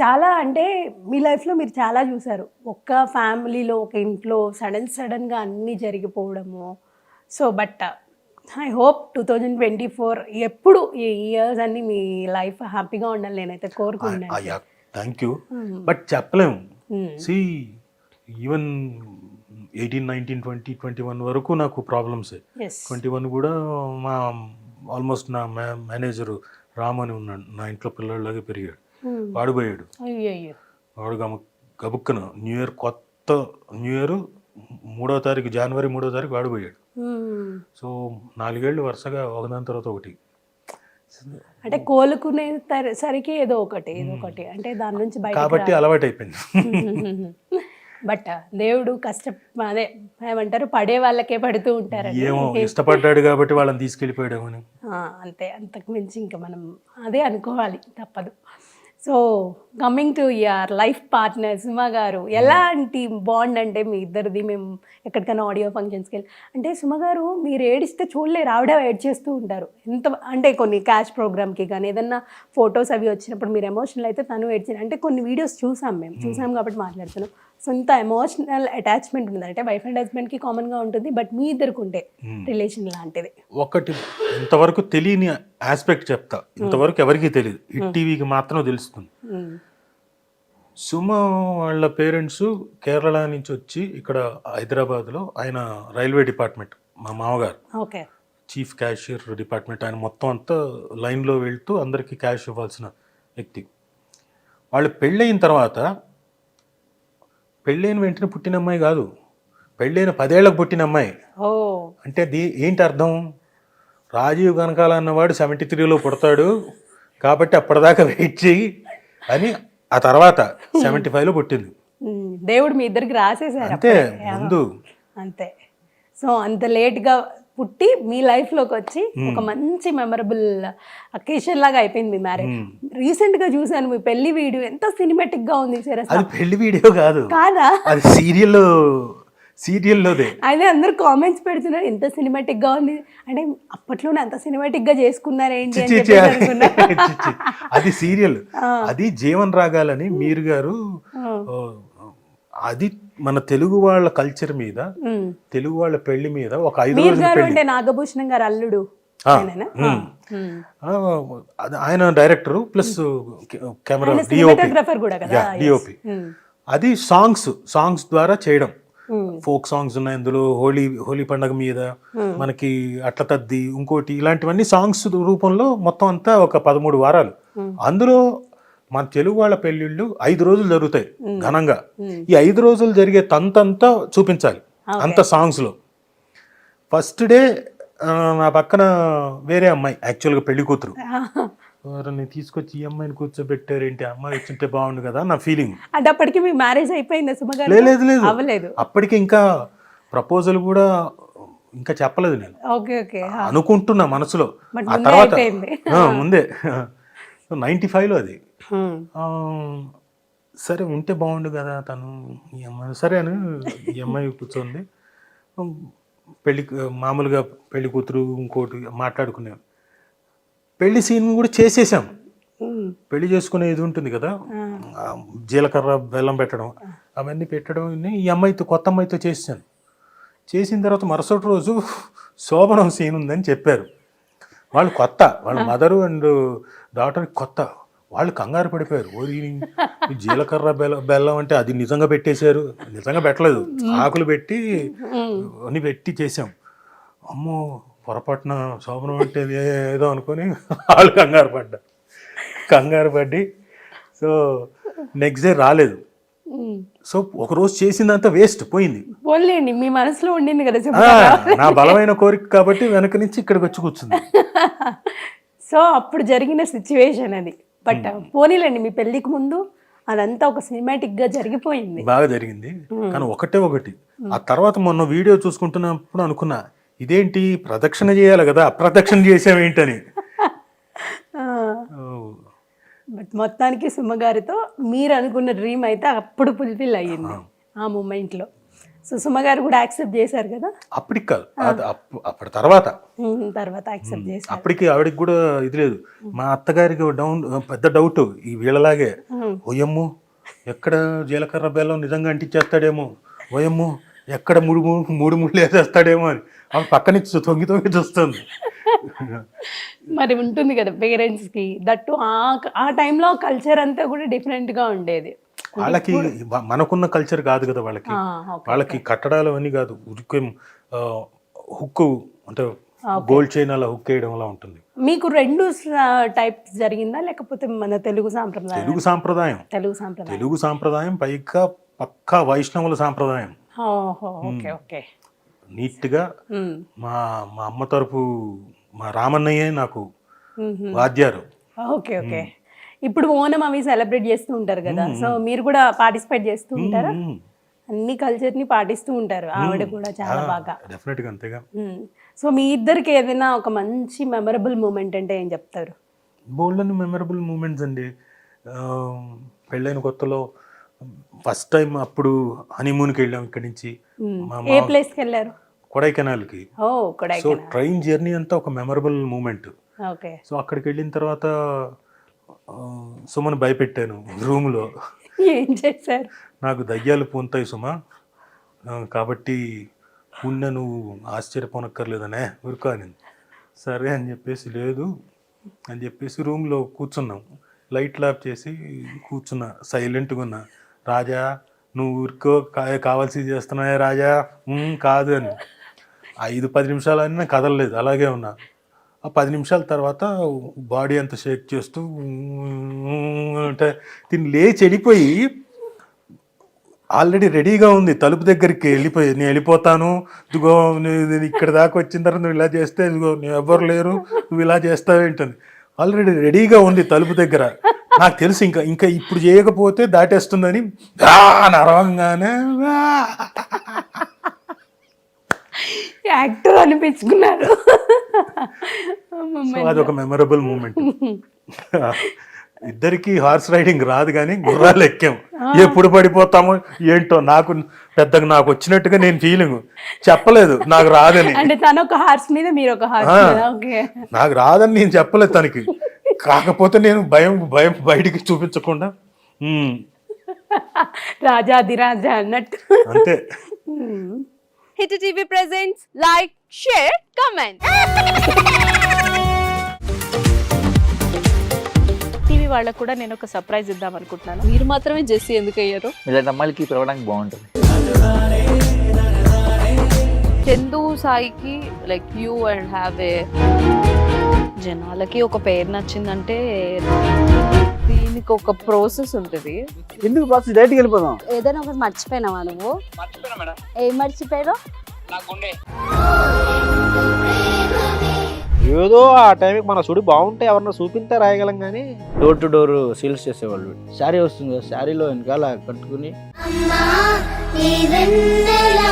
చాలా అంటే మీ లైఫ్లో మీరు చాలా చూసారు. ఒక్క ఫ్యామిలీలో ఒక ఇంట్లో సడన్ సడన్గా అన్నీ జరిగిపోవడము. So but I hope two thousand twenty four ఎప్పుడు ఈ ఇయర్స్ అన్ని మీ లైఫ్ హ్యాపీగా ఉండాలి నేనైతే కోరుకుంటున్నాను. థ్యాంక్ యూ బట్ చెప్పలేము. See even eighteen nineteen twenty twenty one వరకు నాకు ప్రాబ్లమ్స్. ట్వంటీ వన్ కూడా మా ఆల్మోస్ట్ నా మేనేజరు రామ్ అని ఉన్నాడు నా ఇంట్లో పిల్లలాగే పెరిగాడు. వాడు పోయాడు వాడు గమ గబుక్కన న్యూ ఇయర్ కొత్త న్యూ ఇయర్ మూడో తారీఖు జనవరి మూడో తారీఖు వాడు పోయాడు సో నాలుగేళ్ళు వరుసగా ఒకదాని తర్వాత ఒకటి. అంటే కోలుకునే సరికి ఏదో ఒకటి ఏదో ఒకటి. అంటే దాని నుంచి బయట కాబట్టి అలవాటు అయిపోయింది బట్ దేవుడు కష్ట అదే ఏమంటారు పడే వాళ్ళకే పడుతూ ఉంటారండి. ఏమో ఇష్టపడ్డాడు కాబట్టి వాళ్ళని తీసుకెళ్ళిపోయాడేమని. ఆ, అంతే అంతకు మించి ఇంకా మనం అదే అనుకోవాలి తప్పదు. So coming to your life partner Suma గారు ఎలాంటి బాండ్ అంటే మీ ఇద్దరిది? మేము ఎక్కడికైనా ఆడియో ఫంక్షన్స్కి వెళ్ళి అంటే సుమ గారు మీరు ఏడిస్తే చూడలేరు ఆవిడ ఏడ్ చేస్తూ ఉంటారు. ఎంత అంటే కొన్ని క్యాష్ ప్రోగ్రామ్కి కానీ ఏదన్నా ఫొటోస్ అవి వచ్చినప్పుడు మీరు ఎమోషనల్ అయితే తను ఏడ్చిన అంటే కొన్ని వీడియోస్ చూసాం మేము. చూసాం కాబట్టి మాట్లాడుతున్నాం. సో ఇంత ఎమోషనల్ అటాచ్మెంట్ ఉంది అంటే వైఫ్ అండ్ హస్బెండ్కి కామన్గా ఉంటుంది బట్ మీ ఇద్దరికి ఉంటే రిలేషన్ లాంటిది. ఒకటి ఇంతవరకు తెలియని ఆస్పెక్ట్ చెప్తా. ఇంతవరకు ఎవరికీ తెలియదు. హిట్ టీవీకి మాత్రం తెలుస్తుంది. సుమ వాళ్ళ పేరెంట్స్ కేరళ నుంచి వచ్చి ఇక్కడ హైదరాబాద్లో ఆయన రైల్వే డిపార్ట్మెంట్ మా మామగారు. ఓకే. Chief cashier department. ఆయన మొత్తం అంతా లైన్లో వెళ్తూ అందరికీ క్యాష్ ఇవ్వాల్సిన వ్యక్తి. వాళ్ళు పెళ్ళయిన తర్వాత పెళ్ళైన వెంటనే పుట్టిన అమ్మాయి కాదు. పెళ్ళైన పదేళ్ళకు పుట్టిన అమ్మాయి. అంటే దీ ఏంటి అర్థం? రాజీవ్ కనకాల అన్నవాడు సెవెంటీ త్రీలో పుడతాడు. కాబట్టి అప్పటిదాకా వెయిట్ చేయి అని ఆ తర్వాత సెవెంటీ ఫైవ్లో పుట్టింది. దేవుడు మీ ఇద్దరికి రాసేసారు అంతే. ముందు. అంతే. సో అంత లేట్గా పుట్టి మీ లైఫ్లోకి వచ్చి ఒక మంచి మెమరబుల్ అకేషన్ లాగా అయిపోయింది మీ మ్యారేజ్ రీసెంట్గా చూశాను మీ పెళ్ళి వీడియో ఎంత సినిమాటిక్గా ఉంది అది పెళ్ళి వీడియో కాదు. కాదా? అది సీరియల్ సీరియల్లోదే అదే అందరు కామెంట్స్ పెడుతున్నారు ఎంత సినిమాటిక్గా ఉంది. అంటే అప్పట్లోనే అంత సినిమాటిక్గా చేసుకున్నారు ఏంటి అని చి, చి, చెప్పేసి అనుకున్నా. చి, చి. అది సీరియల్ అది జీవన్ రాగాలని మీరు గారు అది మన తెలుగు వాళ్ళ కల్చర్ మీద. తెలుగు వాళ్ళ పెళ్ళి మీద ఒక ఐదు రోజుల నాగభూషణం గారు అల్లుడు ఆయన డైరెక్టర్ ప్లస్ కెమెరా డిఓపి. అది సాంగ్స్ సాంగ్స్ ద్వారా చేయడం. ఫోక్ సాంగ్స్ ఉన్నాయి అందులో హోలీ హోలీ పండగ మీద మనకి అట్ల తద్ది ఇంకోటి ఇలాంటివన్నీ సాంగ్స్ రూపంలో మొత్తం అంతా ఒక పదమూడు వారాలు. అందులో మన తెలుగు వాళ్ళ పెళ్ళిళ్ళు ఐదు రోజులు జరుగుతాయి ఘనంగా. ఈ ఐదు రోజులు జరిగే తంతంతా చూపించాలి అంత సాంగ్స్లో. ఫస్ట్ డే నా పక్కన వేరే అమ్మాయి యాక్చువల్గా పెళ్ళి కూతురు. ఎవరిని తీసుకొచ్చి ఈ అమ్మాయిని కూర్చోబెట్టారేంటి ఆ అమ్మాయి వచ్చింటే బాగుండు కదా నా ఫీలింగ్ అంటే అప్పటికి మీ మ్యారేజ్ అయిపోయిందా లేదు లేదు అవ్వలేదు. అప్పటికి ఇంకా ప్రపోజల్ కూడా ఇంకా చెప్పలేదు నేను. Okay okay. అనుకుంటున్నా మనసులో. ఆ ముందే తర్వాత అయిపోయింది. ముందే నైంటీ ఫైవ్లో అది సరే ఉంటే బాగుండు కదా తను ఈ అమ్మాయి సరే అని ఈ అమ్మాయి కూర్చోంది. పెళ్ళి మామూలుగా పెళ్ళి కూతురు ఇంకోటి మాట్లాడుకున్నాం. పెళ్ళి సీన్ కూడా చేసేసాం. పెళ్ళి చేసుకునే ఇది ఉంటుంది కదా జీలకర్ర బెల్లం పెట్టడం అవన్నీ పెట్టడం ఈ అమ్మాయితో కొత్త అమ్మాయితో చేసాను చేసిన తర్వాత మరుసటి రోజు శోభనం సీన్ ఉందని చెప్పారు. వాళ్ళు కొత్త వాళ్ళ మదరు అండ్ డాటర్ కొత్త. వాళ్ళు కంగారు పడిపోయారు. ఓరి జీలకర్ర బెల్లం బెల్లం అంటే అది నిజంగా పెట్టేశారు. నిజంగా పెట్టలేదు. ఆకులు పెట్టి అన్ని పెట్టి చేసాం అమ్మో పొరపాటున శోభనం అంటే ఏదో అనుకొని వాళ్ళు కంగారు పడ్డారు కంగారు పడి సో నెక్స్ట్ డే రాలేదు. సో ఒక రోజు చేసిందంతా వేస్ట్ పోయింది. పోన్లేండి మీ మనసులో ఉండింది కదా నా బలమైన కోరిక కాబట్టి వెనక నుంచి ఇక్కడికి వచ్చి కూర్చుంది. సో అప్పుడు జరిగిన సిచ్యువేషన్ అది. బట్ పోనీలేండి మీ పెళ్ళికి ముందు అదంతా ఒక సినిమాటిక్గా జరిగిపోయింది. బాగా జరిగింది. కానీ ఒకటే ఒకటి. ఆ తర్వాత మొన్న వీడియో చూసుకుంటున్నప్పుడు అనుకున్నా ఇదేంటి ప్రదక్షిణ చేయాలి కదా అప్రదక్షిణ చేసామేంటని బట్ మొత్తానికి సుమ్మగారితో మీరు అనుకున్న డ్రీమ్ అయితే అప్పుడు ఫుల్ఫిల్ అయ్యింది ఆ మూమెంట్లో. సుసుమ గారు కూడా యాక్సెప్ట్ చేశారు కదా? అప్పటికి కాదు. అప్పటి తర్వాత. తర్వాత యాక్సెప్ట్ చేశారు. అప్పటికి ఆవిడకి కూడా ఇది లేదు. మా అత్తగారికి డౌన్ పెద్ద డౌట్ ఈ వీళ్ళలాగే. ఓయమ్ము ఎక్కడ జీలకర్ర బెల్లం నిజంగా అంటించేస్తాడేమో. ఓయమ్ము ఎక్కడ మూడు మూడు మూడు ముళ్ళు వేసేస్తాడేమో అని. ఆమె పక్క నుంచి తొంగి తొంగి చూస్తుంది. మరి ఉంటుంది కదా పేరెంట్స్కి దట్టు ఆ ఆ టైంలో కల్చర్ అంతా కూడా డిఫరెంట్గా ఉండేది. వాళ్ళకి మనకున్న కల్చర్ కాదు కదా వాళ్ళకి. వాళ్ళకి కట్టడాలు అవన్నీ కాదు. ఉరికే హుక్ అంటే గోల్డ్ చైన్ అలా హుక్ వేయడం అలా ఉంటుంది. మీకు రెండు టైప్స్ జరిగిందా? లేకపోతే మన తెలుగు సాంప్రదాయం? తెలుగు సాంప్రదాయం. తెలుగు సాంప్రదాయం. తెలుగు సాంప్రదాయం పైగా పక్కా వైష్ణవుల సాంప్రదాయం. Okay okay. నీట్గా మా మా అమ్మ తరపు మా రామన్నయ్యే నాకు. వాద్యారు. Okay okay. ఇప్పుడు ఓనం అవి సెలబ్రేట్ చేస్తూ ఉంటారు కదా. సో మీరు కూడా పార్టిసిపేట్ చేస్తూ ఉంటారా. అన్ని కల్చర్ని పాటిస్తూ ఉంటారు ఆవిడ కూడా చాలా బాగా. డెఫినెట్గా అంతేగా. మ్మ్. సో మీ ఇద్దరికి ఏదైనా ఒక మంచి మెమరబుల్ మూమెంట్ అంటే ఏం చెప్తారు? బోల్డెన్ మెమరబుల్ మూమెంట్స్ అండి. పెళ్ళైన కొత్తలో ఫస్ట్ టైం అప్పుడు హనీమూన్కి వెళ్ళాం ఇక్కడి నుంచి. ఏ ప్లేస్కి వెళ్ళారు? కొడైకెనాల్కి. సో ట్రైన్ జర్నీ అంతా ఒక మెమరబుల్ మూమెంట్. సో అక్కడికి వెళ్ళిన తర్వాత సుమను భయపెట్టాను రూమ్లో. ఏం చేశారు? నాకు దయ్యాలు పూంతాయి సుమ. కాబట్టి ఉన్న నువ్వు ఆశ్చర్యపోనక్కర్లేదనే ఊరుకో అని సరే అని చెప్పేసి లేదు. అని చెప్పేసి రూమ్లో కూర్చున్నాం. లైట్ లాప్ చేసి కూర్చున్నా సైలెంట్గా ఉన్నా. రాజా నువ్వు ఊరికో కావాల్సింది చేస్తున్నాయా రాజా. కాదు అని. ఐదు పది నిమిషాలు అయినా కదలలేదు అలాగే ఉన్నా. ఆ పది నిమిషాల తర్వాత బాడీ అంతా షేక్ చేస్తూ అంటే తిని లేచి వెళ్ళిపోయి ఆల్రెడీ రెడీగా ఉంది తలుపు దగ్గరికి వెళ్ళిపోయి నేను వెళ్ళిపోతాను ఇదిగో నేను ఇక్కడ దాకా వచ్చిన తర్వాత నువ్వు ఇలా చేస్తే ఇదిగో నువ్వు ఎవ్వరు లేరు నువ్వు ఇలా చేస్తావేంటని. ఆల్రెడీ రెడీగా ఉంది తలుపు దగ్గర. నాకు తెలుసు ఇంకా ఇంకా ఇప్పుడు చేయకపోతే దాటేస్తుందని. అరవంగానే యాక్టర్ అనిపించుకున్నారు. అదొక మెమరబుల్ మూమెంట్. ఇద్దరికి హార్స్ రైడింగ్ రాదు కానీ గుర్రాలు ఎక్కాం. ఎప్పుడు పడిపోతామో ఏంటో నాకు పెద్దగా నాకు వచ్చినట్టుగా నేను ఫీలింగ్ చెప్పలేదు నాకు రాదని. అంటే తను ఒక హార్స్ మీద మీరు ఒక హార్స్ నాకు రాదని నేను చెప్పలేదు తనకి. కాకపోతే నేను భయం భయం బయటికి చూపించకుండా. "ఉమ్, రాజాదిరాజా అన్నట్టు. అంతే. Hit TV presents like share comment. TV వాళ్ళకు కూడా నేను ఒక సర్ప్రైజ్ ఇద్దాం అనుకుంటున్నాను. మీరు మాత్రమే జెస్సీ ఎందుకు అయ్యారు? ఇలాంటి అమ్మాయిలకి పిలవడానికి బాగుంటుంది. చందు సాయికి like you and have a జనాలకి ఒక పేరు నచ్చిందంటే దీనికి ఒక ప్రాసెస్ ఉంటుంది. ఎందుకు బాక్స్ డైరెక్ట్కి వెళ్ళిపోదాం. ఏదైనా ఒకటి మర్చిపోయినావా నువ్వు? ఏం మర్చిపోయావు ఏదో ఆ టైంకి మన సుడి బాగుంటే ఎవరన్నా చూపిస్తే రాయగలం కానీ. డోర్ టు డోర్ సేల్స్ చేసేవాళ్ళు. శారీ వస్తుంది? కదా శారీలో వెనకాల కట్టుకుని. అమ్మా నీ వెన్నెలా?